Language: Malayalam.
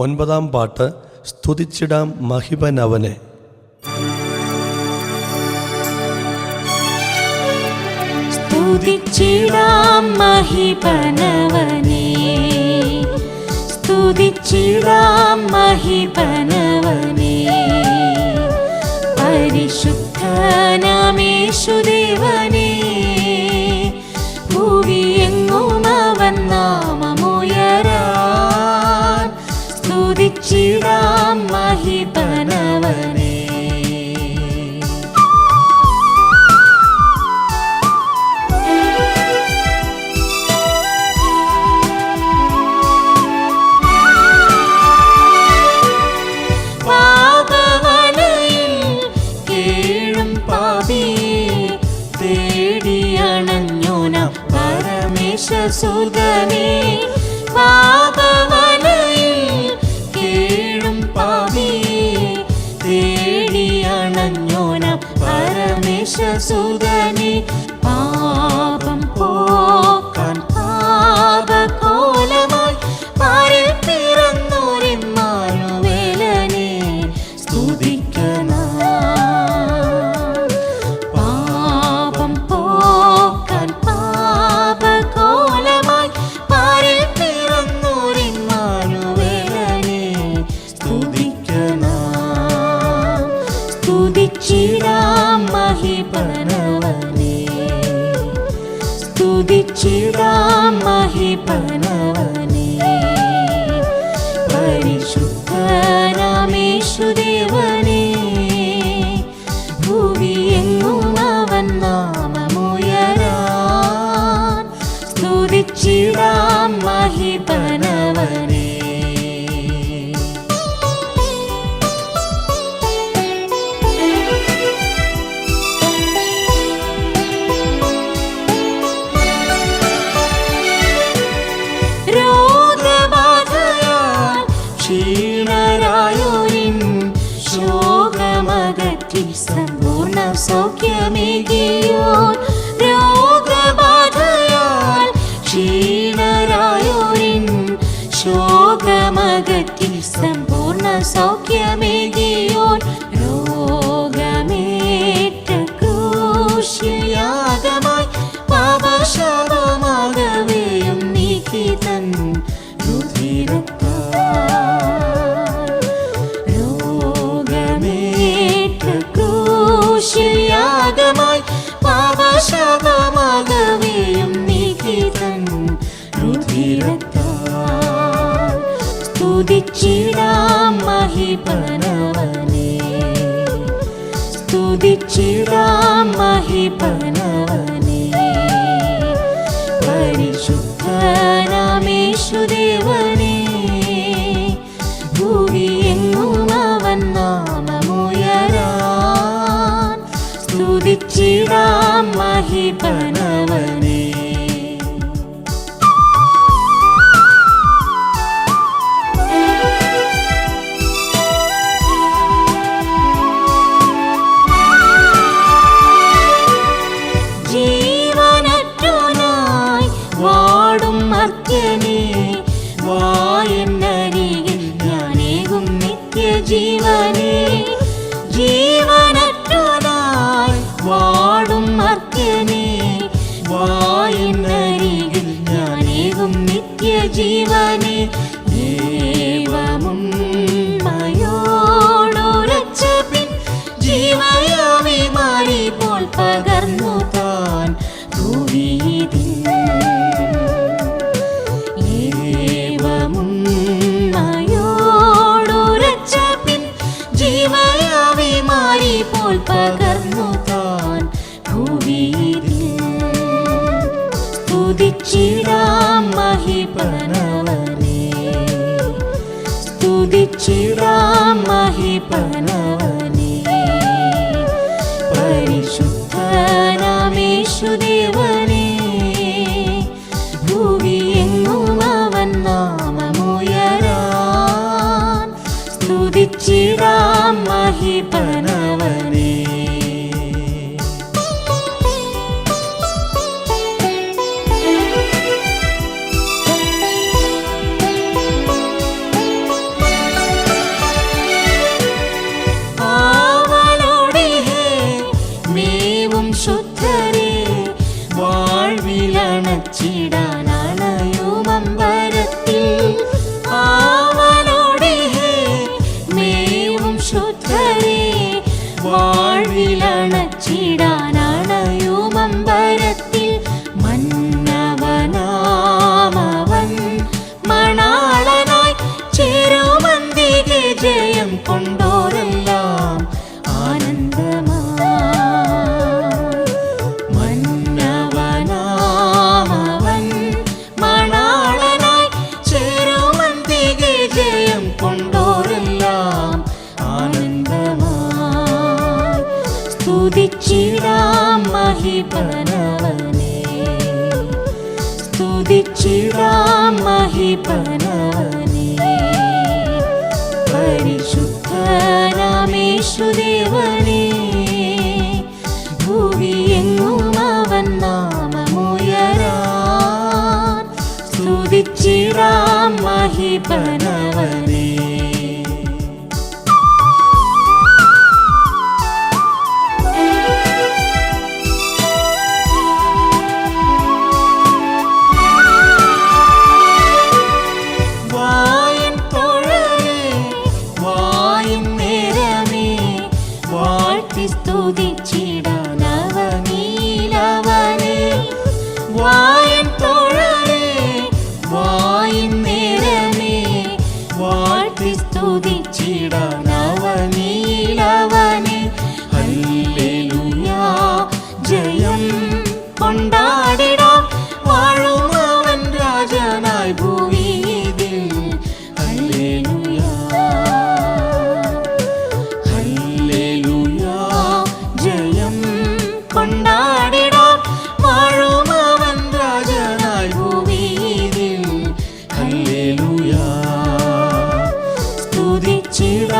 ഒൻപതാം പാട്ട് സ്തുതിച്ചിടാം മഹിപനവനെ. സ്തുതിച്ചിടാം മഹിപനവനെ. സ്തുതിച്ചിടാം മഹിപനവനെ. ഭൂവിയെങ്ങും സ്തുതിച്ചിടാം മഹിപനവനെ തേടിയണഞ്ഞോന പരമേശസുതനെ പാപവലയിൽ സ്തുതിച്ചിടാം മഹിപനവനെ പരിശുദ്ധനാമേശുദേവനെ ഭൂവിയെങ്ങും അവൻ നാമമുയരാൻ സ്തുതിച്ചിടാം മഹിപനവനെ സമ്പൂർണ സൗഖ്യമേകിയോൻ രോഗമേറ്റ ക്രൂശിയാഗമായി പാപശാപമാകവേയും നീക്കി തൻ രുധിരത്താൽ രോഗമേറ്റ ക്രൂശിയാഗമായി പാപശാപമാകവേയും നീക്കി തൻ രുധിരത്താൽ സ്തുതിച്ചിടാം മഹിപനവനെ. സ്തുതിച്ചിടാം മഹിപനവനെ. മർത്യനെ വായനരികിൽ ഞാനേകും നിത്യജീവനെ. ജീവനറ്റോനായി വാടും മർത്യനെ വായനരികിൽ ഞാനേകും നിത്യജീവനെ. മയോടുരച്ച പിൻ ജീവയാവി മാറിപ്പോൾ പകർന്നു चिरामहि पनवने परिशुद्धनामेषु देवने। വാതിലണച്ചിടാ സ്തുതിച്ചിടാം മഹിപനവനെ. സ്തുതിച്ചിടാം മഹിപനവനെ. പരിശുദ്ധനാമേശുദേവനെ ഭൂവിയെങ്ങും അവൻ നാമമുയരാൻ. സ്തുതിച്ചിടാം മഹിപനവനെ. വാഴ്ത്തി സ്തുതിച്ചിടാനവനീലവനെ. വായൻ തൊഴലേ വായും നേരമേ. വാഴ്ത്തി സ്തുതിച്ചിടാനവനീലവനെ സ്തുതിച്ചിടാം മഹിപനവനെ